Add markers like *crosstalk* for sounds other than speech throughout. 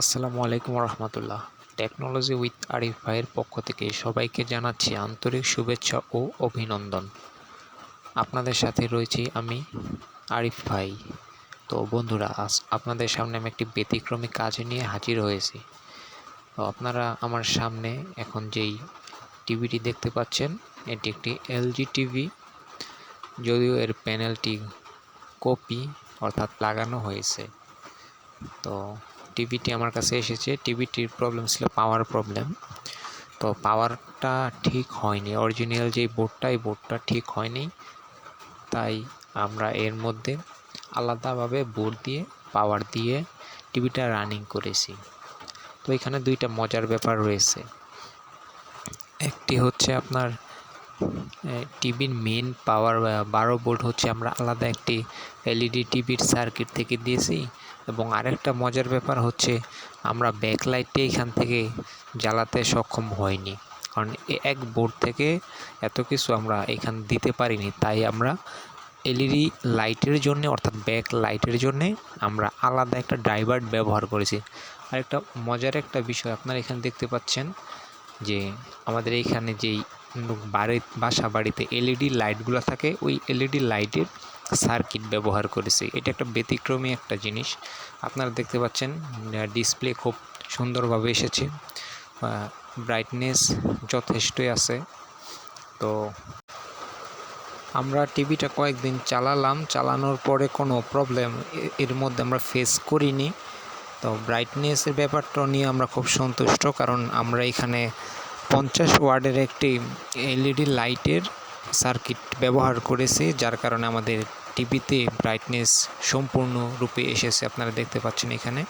আসসালামু আলাইকুম রহমতুল্লাহ technology with Arif ভাইয়ের পক্ষ থেকে সবাইকে জানাচ্ছি আন্তরিক শুভেচ্ছা ও অভিনন্দন। আপনাদের সাথে রয়েছি আমি আরিফ ভাই। তো বন্ধুরা, আজ আপনাদের সামনে আমি একটি ব্যতিক্রমী কাজ নিয়ে হাজির হয়েছি। তো আপনারা আমার সামনে এখন যেই টিভিটি দেখতে পাচ্ছেন, এটি একটি এলজি টিভি। যদিও এর প্যানেলটি কপি অর্থাৎ লাগানো হয়েছে। তো টিভিটি আমার কাছে এসেছে। টিভিটির প্রবলেম ছিল পাওয়ার প্রবলেম তো পাওয়ারটা ঠিক হয়নি। অরিজিনাল যেই বোর্ডটা এই বোর্ডটা ঠিক হয়নি। তাই আমরা এর মধ্যে আলাদাভাবে বোর্ড দিয়ে পাওয়ার দিয়ে টিভিটা রানিং করেছি। তো এখানে দুইটা মজার ব্যাপার রয়েছে। একটি হচ্ছে আপনার টিভির মেন পাওয়ার বারো ভোল্ট হচ্ছে আমরা আলাদা একটি এলইডি টিভির সার্কিট থেকে দিয়েছি। এবং আরেকটা মজার ব্যাপার হচ্ছে, আমরা ব্যাকলাইটে এখান থেকে জ্বালাতে সক্ষম হয়নি কারণ এক বোর্ড থেকে এত কিছু আমরা এখান দিতে পারিনি। তাই আমরা এলইডি লাইটের জন্য, অর্থাৎ ব্যাক লাইটের জন্যে আমরা আলাদা একটা ড্রাইভার ব্যবহার করেছি। আর একটা মজার একটা বিষয় আপনারা এখানে দেখতে পাচ্ছেন, যে আমাদের এইখানে যেই বাড়ি বাসা বাড়িতে এলইডি লাইটগুলো থাকে, ওই এলইডি লাইটের সার্কিট ব্যবহার করেছি। এটা একটা ব্যতিক্রমী একটা জিনিস। আপনারা দেখতে পাচ্ছেন ডিসপ্লে খুব সুন্দরভাবে এসেছে। ব্রাইটনেস যথেষ্টই আছে। তো আমরা টিভিটা কয়েকদিন চালালাম। চালানোর পরে কোনো প্রবলেম এর মধ্যে আমরা ফেস করিনি। তো ব্রাইটনেসের ব্যাপারটা নিয়ে আমরা খুব সন্তুষ্ট, কারণ আমরা এখানে পঞ্চাশ ওয়ার্ডের একটি এলইডি লাইটের সার্কিট ব্যবহার করেছি, যার কারণে আমাদের টিভিতে ব্রাইটনেস সম্পূর্ণরূপে এসেছে, আপনারা দেখতে পাচ্ছেন এখানে।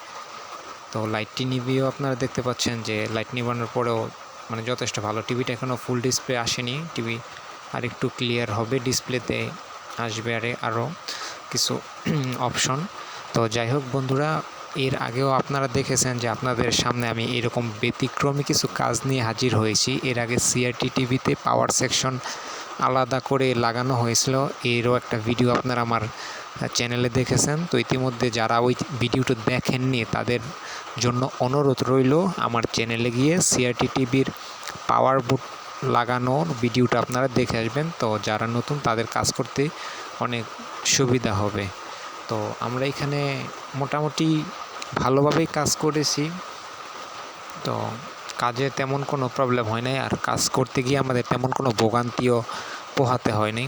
তো লাইটটি নিভিয়েও আপনারা দেখতে পাচ্ছেন যে লাইট নিবানোর পরেও মানে যথেষ্ট ভালো। টিভিটা এখনও ফুল ডিসপ্লে আসেনি। টিভি আর একটু ক্লিয়ার হবে ডিসপ্লেতে আসবে আরে আরও কিছু *clears throat* অপশন তো যাই হোক বন্ধুরা, এর আগেও আপনারা দেখেছেন যে আপনাদের সামনে আমি এরকম ব্যতিক্রমী কিছু কাজ নিয়ে হাজির হয়েছি। এর আগে সিআরটি টিভিতে পাওয়ার সেকশন আলাদা করে লাগানো হয়েছিল। এরও একটা ভিডিও আপনারা আমার চ্যানেলে দেখেছেন। তো ইতিমধ্যে যারা ওই ভিডিওটা দেখেননি, তাদের জন্য অনুরোধ রইল আমার চ্যানেলে গিয়ে সিআরটি টিভির পাওয়ার বুট লাগানোর ভিডিওটা আপনারা দেখে আসবেন। তো যারা নতুন, তাদের কাজ করতে অনেক সুবিধা হবে। তো আমরা এখানে মোটামুটি ভালোভাবেই কাজ করেছি। তো কাজে তেমন কোনো প্রবলেম হয় নাই, আর কাজ করতে গিয়ে আমাদের তেমন কোনো ভোগান্তিও পোহাতে হয়নি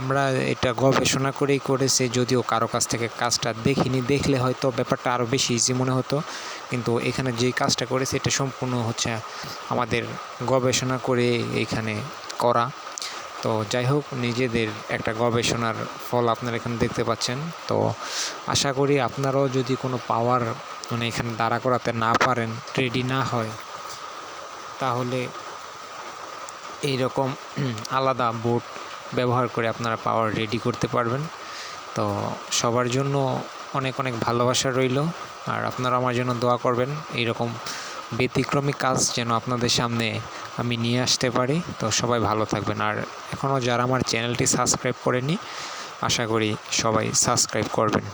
আমরা এটা গবেষণা করেই করেছি, যদিও কারও কাছ থেকে কাজটা দেখিনি, দেখলে হয়তো ব্যাপারটা আরও বেশি ইজি মনে হতো। কিন্তু এখানে যে কাজটা করেছে, এটা সম্পূর্ণ হচ্ছে আমাদের গবেষণা করে এখানে করা। তো যাই হোক, নিজেদের একটা গবেষণার ফল আপনারা এখানে দেখতে পাচ্ছেন। তো আশা করি আপনারাও যদি কোনো পাওয়ার মানে এখানে দাঁড়া করাতে না পারেন রেডি না হয়, তাহলে এই রকম *clears throat* আলাদা বোর্ড ব্যবহার করে আপনারা পাওয়ার রেডি করতে পারবেন। তো সবার জন্য অনেক অনেক ভালোবাসা রইল, আর আপনারা আমার জন্য দোয়া করবেন। এইরকম ব্যতিক্রমী কাজ যেন আপনাদের সামনে আমি নিয়ে আসতে পারি। তো সবাই ভালো থাকবেন। আর এখনও যারা আমার চ্যানেলটি সাবস্ক্রাইব করেনি আশা করি সবাই সাবস্ক্রাইব করবেন।